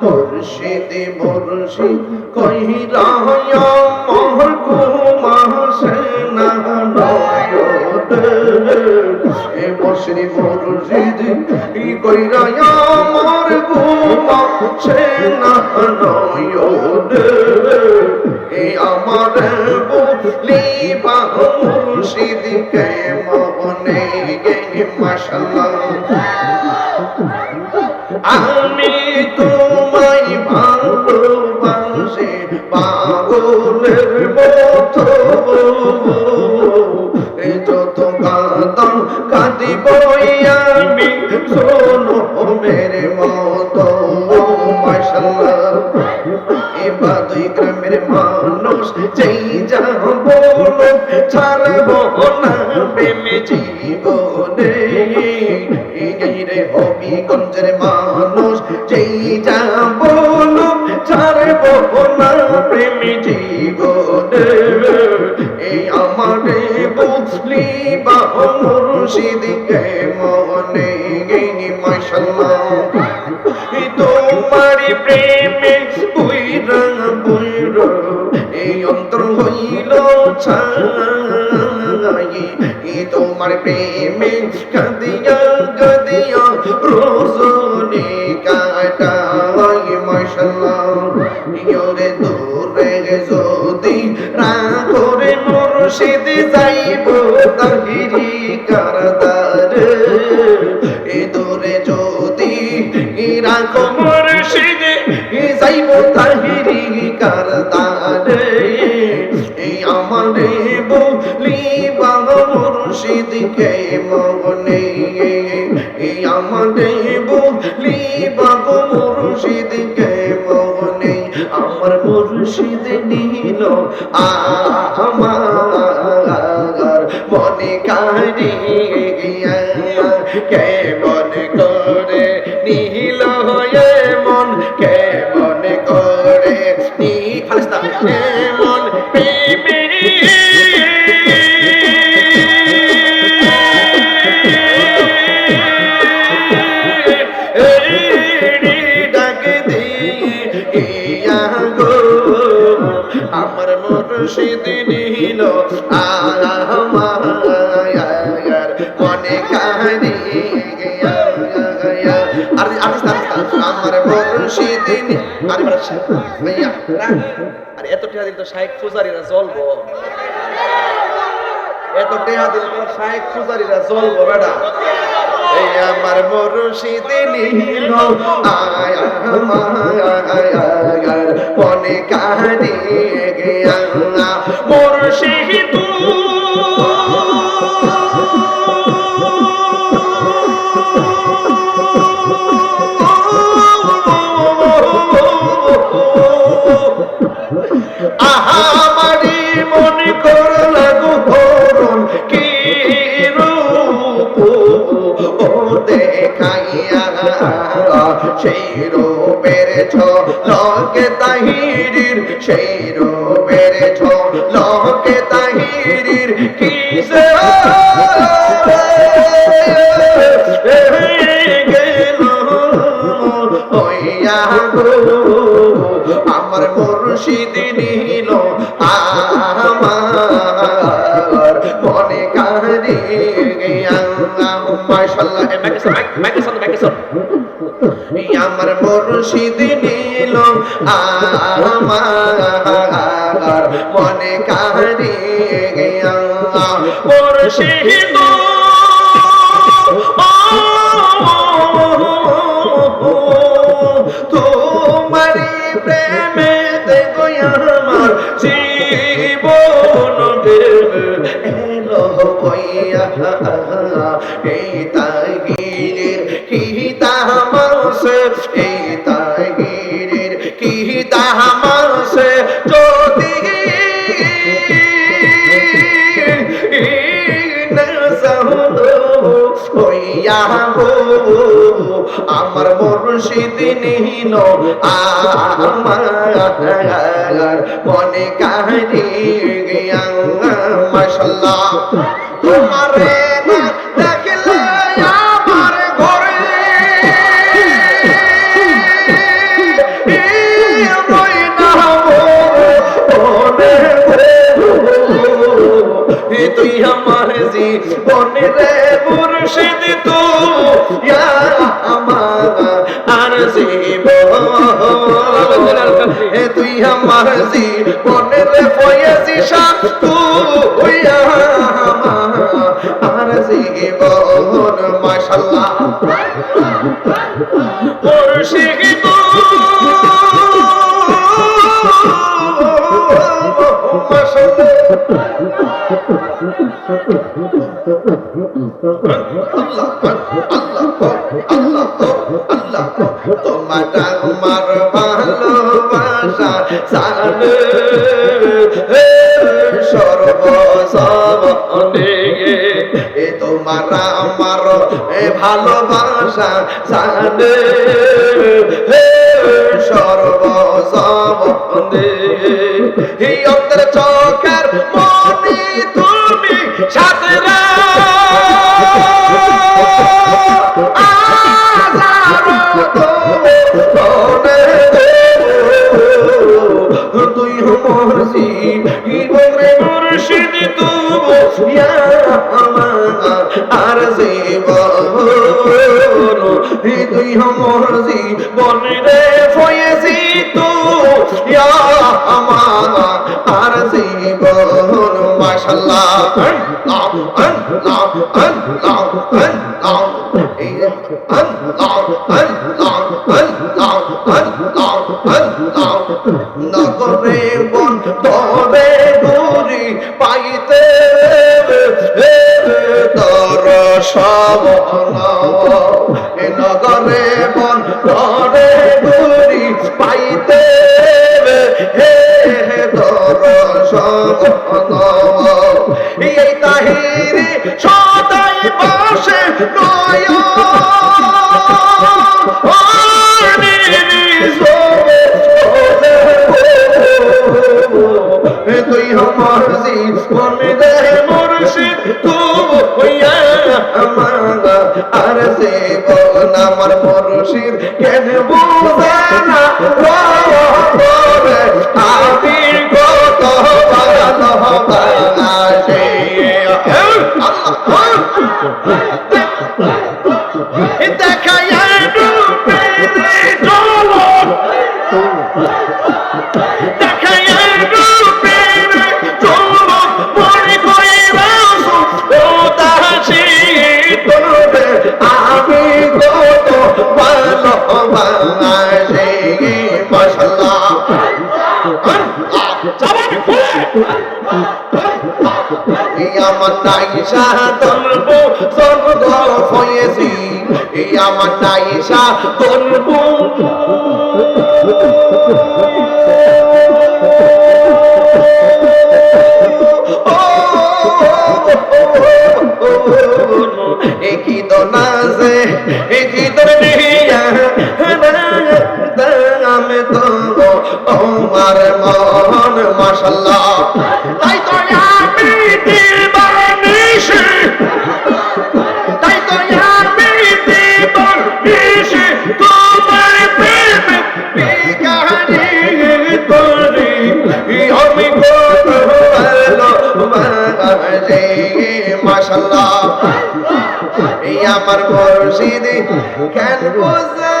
মুর্শিদি মুর্শিদ কহিরা মোর কুমা সেনা নয়ত এ মুর্শিদি মুর্শিদ কহিরা মোর কুমা সেনা নয়ত এ আমার বলিবা মুর্শিদকে মনে গে মাশাল্লাহ আমি তোমায় ভালোবাসি, পাগলের মতো। যত কাঁদন কাঁদিব আমি, শোনো মেরে মতো। মাশাল্লাহ এবার দুই গ্রামের মানুষ যেই যা বলো, ছাড়ব না প্রেমে হবিগঞ্জের মানুষ, যেই যা বলো ছাড়ব না, প্রেমে জীবনে এই আমারে বুঝলি বা মুর্শিদকে মনে মাশাল্লাহ তোমার প্রেমে বুইরা বুইরা, এই অন্তর হইল এই তোমার প্রেমে কাঁদিয়া কাঁদিয়া রোজনে কাটাই মাশাল্লাহ ইয়োরে দূরে যদি রাখরে মুর্শিদ যাইব তাহিরি কারদার এ দূরে যদি রাখো মুর্শিদ যাইব তাহিরি মুর্শিদকে মনে আমারে বলি মুর্শিদ কে মনে আমার মুর্শিদ নিল আমার মনে কারি কেমন করে নিল? মুর্শিদ নিল এত টিহা দিন তো শাহেক ফুজারিরা জ্বলবো। এত টিহা দিন তো শাহেক ফুজারিরা জ্বলবো আমার মুর্শিদ নীল আয় মনে কাহানি গিয়া মুর্শিদ সেই রূপের ছ লকে তাহিরির সেই রূপের ছ লকে তাহিরির কিসে আমার মুর্শিদ আমার মুর্শিদ নিল আমার মনে গিয়া মুর্শিদ তোমারি প্রেমে আমার জীবন এলো হইয়া আমার মুর্শিদ নিল আমার মনে কাহি গিয়া মাশাল্লাহ তোমারে দেখলে আমার ঘরে রই না রে তুই আমার জীবনে রে মুর্শিদ তু আমার জীবনে রে ফয়েজি শাহ তুই আমার জীবন মাশাআল্লাহ। মুর্শিদ তোমার আমার ভালোবাসা জানে সর্বসবনে এ তোমার আমার এ ভালোবাসা জানে সর্বসবনে মরজি ইবরে মুর্শিদ তু জীবন ফয়েছি তু আমার আর জীবন মাশাল্লাহ আল্লাহ আল্লাহ আল্লাহ আল্লাহ আল্লাহ সব এ নগরে বন তবে গুরি পাইতে হে তর সব এই তাহিরি আমার আমার নাইশা তলব স্বর্গ হয়েছি আমার নাইশা তলব আমার মুর্শিদ কেন বুঝ